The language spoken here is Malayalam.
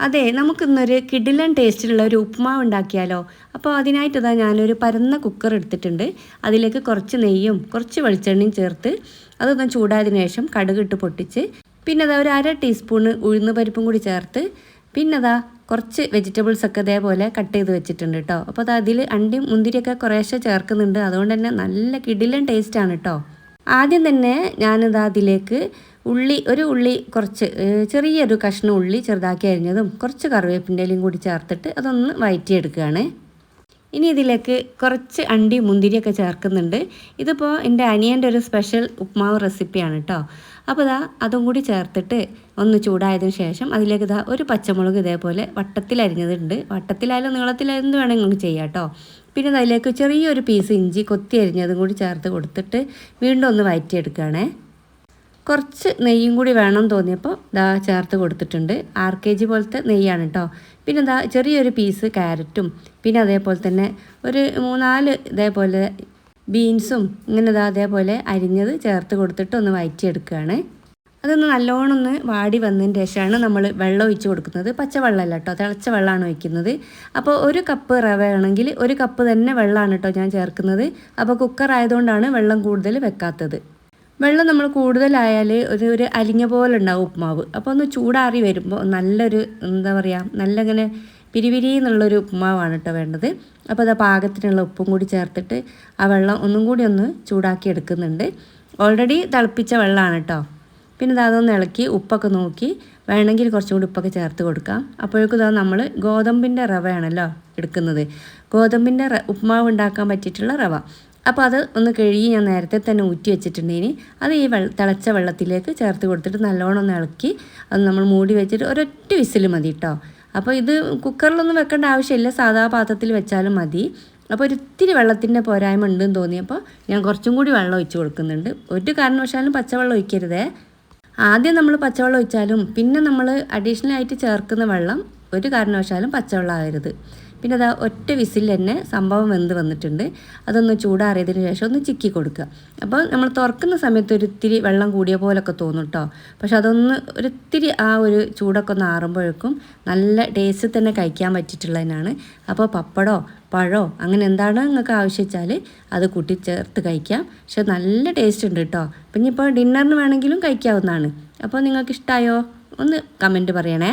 അതെ നമുക്കിന്നൊരു കിടിലൻ ടേസ്റ്റിലുള്ള ഒരു ഉപ്മാവ് ഉണ്ടാക്കിയാലോ? അപ്പോൾ അതിനായിട്ട് ഇതാ ഞാനൊരു പരന്ന കുക്കർ എടുത്തിട്ടുണ്ട്. അതിലേക്ക് കുറച്ച് നെയ്യും കുറച്ച് വെളിച്ചെണ്ണയും ചേർത്ത് അതൊന്ന് ചൂടായതിനു ശേഷം കടുകിട്ട് പൊട്ടിച്ച് പിന്നെ അതാ ഒരു അര ടീസ്പൂണ് ഉഴുന്ന് പരിപ്പും കൂടി ചേർത്ത് പിന്നെ അതാ കുറച്ച് വെജിറ്റബിൾസ് ഒക്കെ ഇതേപോലെ കട്ട് ചെയ്ത് വെച്ചിട്ടുണ്ട് കേട്ടോ അപ്പോൾ അത് അതിൽ അണ്ടിയും മുന്തിരിയൊക്കെ കുറേശ്ശെ ചേർക്കുന്നുണ്ട്. അതുകൊണ്ട് തന്നെ നല്ല കിടിലൻ ടേസ്റ്റാണ് കേട്ടോ ആദ്യം തന്നെ ഞാനിതാ അതിലേക്ക് ഉള്ളി ഒരു ഉള്ളി കുറച്ച് ചെറിയൊരു കഷ്ണം ഉള്ളി ചെറുതാക്കി അരിഞ്ഞതും കുറച്ച് കറിവേപ്പിന്റെ ഇലയും കൂടി ചേർത്തിട്ട് അതൊന്ന് വയറ്റിയെടുക്കുകയാണ്. ഇനി ഇതിലേക്ക് കുറച്ച് അണ്ടി മുന്തിരിയൊക്കെ ചേർക്കുന്നുണ്ട്. ഇതിപ്പോൾ എന്റെ അനിയന്റെ ഒരു സ്പെഷ്യൽ ഉപ്മാവ് റെസിപ്പിയാണ് കേട്ടോ. അപ്പോൾ ഇതാ അതും കൂടി ചേർത്തിട്ട് ഒന്ന് ചൂടായതിനു ശേഷം അതിലേക്ക് ഇതാ ഒരു പച്ചമുളക് ഇതേപോലെ വട്ടത്തിൽ അരിഞ്ഞതുണ്ട്. വട്ടത്തിലായാലും നീളത്തിലായാലും വേണമെങ്കിൽ നിങ്ങൾക്ക് ചെയ്യാം കേട്ടോ. പിന്നെ അതിലേക്ക് ചെറിയൊരു പീസ് ഇഞ്ചി കൊത്തി അരിഞ്ഞതും കൂടി ചേർത്ത് കൊടുത്തിട്ട് വീണ്ടും ഒന്ന് വഴറ്റിയെടുക്കുകയാണേ കുറച്ച് നെയ്യും കൂടി വേണം തോന്നിയപ്പോൾ ഇതാ ചേർത്ത് കൊടുത്തിട്ടുണ്ട്. ആർ കെ ജി പോലത്തെ നെയ്യാണ് കേട്ടോ പിന്നെ ദാ ചെറിയൊരു പീസ് ക്യാരറ്റും പിന്നെ അതേപോലെ തന്നെ ഒരു മൂന്നാൽ ഇതേപോലെ ബീൻസും ഇങ്ങനെ ദാ അതേപോലെ അരിഞ്ഞത് ചേർത്ത് കൊടുത്തിട്ട് ഒന്ന് വയറ്റിയെടുക്കുകയാണ്. അതൊന്ന് നല്ലോണം ഒന്ന് വാടി വന്നതിന് ശേഷമാണ് നമ്മൾ വെള്ളം ഒഴിച്ച് കൊടുക്കുന്നത്. പച്ചവെള്ളമല്ല കേട്ടോ തിളച്ച വെള്ളമാണ് ഒഴിക്കുന്നത്. അപ്പോൾ ഒരു കപ്പ് റവ ആണെങ്കിൽ ഒരു കപ്പ് തന്നെ വെള്ളമാണ് കേട്ടോ ഞാൻ ചേർക്കുന്നത്. അപ്പോൾ കുക്കർ ആയതുകൊണ്ടാണ് വെള്ളം കൂടുതൽ വെക്കാത്തത്. വെള്ളം നമ്മൾ കൂടുതലായാൽ ഒരു ഒരു അലിഞ്ഞ പോലെ ഉണ്ടാവും ഉപ്മാവ്. അപ്പോൾ ഒന്ന് ചൂടാറി വരുമ്പോൾ നല്ലൊരു എന്താ പറയുക നല്ല ഇങ്ങനെ പിരിപിരി എന്നുള്ളൊരു ഉപ്മാവാണ് കേട്ടോ വേണ്ടത്. അപ്പോൾ അത് പാകത്തിനുള്ള ഉപ്പും കൂടി ചേർത്തിട്ട് ആ വെള്ളം ഒന്നും കൂടി ഒന്ന് ചൂടാക്കി എടുക്കുന്നുണ്ട്. ഓൾറെഡി തിളപ്പിച്ച വെള്ളമാണ് കേട്ടോ പിന്നെ ഇത് അതൊന്ന് ഇളക്കി ഉപ്പൊക്കെ നോക്കി വേണമെങ്കിൽ കുറച്ചും കൂടി ഉപ്പൊക്കെ ചേർത്ത് കൊടുക്കാം. അപ്പോഴേക്കും ഇതാ നമ്മൾ ഗോതമ്പിന്റെ റവയാണല്ലോ എടുക്കുന്നത്. ഗോതമ്പിന്റെ ഉപ്മാവ് ഉണ്ടാക്കാൻ പറ്റിയിട്ടുള്ള റവ. അപ്പോൾ അത് ഒന്ന് കഴുകി ഞാൻ നേരത്തെ തന്നെ ഊറ്റി വെച്ചിട്ടുണ്ടെങ്കിൽ അത് ഈ വെള്ള തിളച്ച വെള്ളത്തിലേക്ക് ചേർത്ത് കൊടുത്തിട്ട് നല്ലോണം ഒന്ന് ഇളക്കി അത് നമ്മൾ മൂടി വെച്ചിട്ട് ഒരൊറ്റ വിസിൽ മതി കേട്ടോ അപ്പോൾ ഇത് കുക്കറിലൊന്നും വെക്കേണ്ട ആവശ്യമില്ല. സാധാ പാത്രത്തിൽ വെച്ചാലും മതി. അപ്പോൾ ഒരിത്തിരി വെള്ളത്തിന്റെ പോരായ്മ ഉണ്ടെന്ന് തോന്നിയപ്പോൾ ഞാൻ കുറച്ചും കൂടി വെള്ളം ഒഴിച്ച് കൊടുക്കുന്നുണ്ട്. ഒരു കാരണവശാലും പച്ചവെള്ളം ഒഴിക്കരുതേ. ആദ്യം നമ്മൾ പച്ചവെള്ളം ഒഴിച്ചാലും പിന്നെ നമ്മൾ അഡീഷണൽ ആയിട്ട് ചേർക്കുന്ന വെള്ളം ഒരു കാരണവശാലും പച്ചവെള്ളം ആകരുത് പിന്നെ അത് ഒറ്റ വിസിൽ തന്നെ സംഭവം വെന്ത് വന്നിട്ടുണ്ട്. അതൊന്ന് ചൂടാറിയതിന് ശേഷം ഒന്ന് ചിക്കി കൊടുക്കുക. അപ്പോൾ നമ്മൾ തുറക്കുന്ന സമയത്ത് ഒരിത്തിരി വെള്ളം കൂടിയ പോലൊക്കെ തോന്നും കേട്ടോ പക്ഷെ അതൊന്ന് ഒരിത്തിരി ആ ഒരു ചൂടൊക്കെ ഒന്ന് ആറുമ്പോഴേക്കും നല്ല ടേസ്റ്റ് തന്നെ കഴിക്കാൻ പറ്റിയിട്ടുള്ളതിനാണ്. അപ്പോൾ പപ്പടോ പഴമോ അങ്ങനെ എന്താണ് നിങ്ങൾക്ക് ആവശ്യിച്ചാൽ അത് കൂട്ടി ചേർത്ത് കഴിക്കാം. പക്ഷെ നല്ല ടേസ്റ്റ് ഉണ്ട് കേട്ടോ അപ്പം ഇനിയിപ്പോൾ ഡിന്നറിന് വേണമെങ്കിലും കഴിക്കാവുന്നതാണ്. അപ്പോൾ നിങ്ങൾക്ക് ഇഷ്ടമായോ ഒന്ന് കമന്റ് പറയണേ.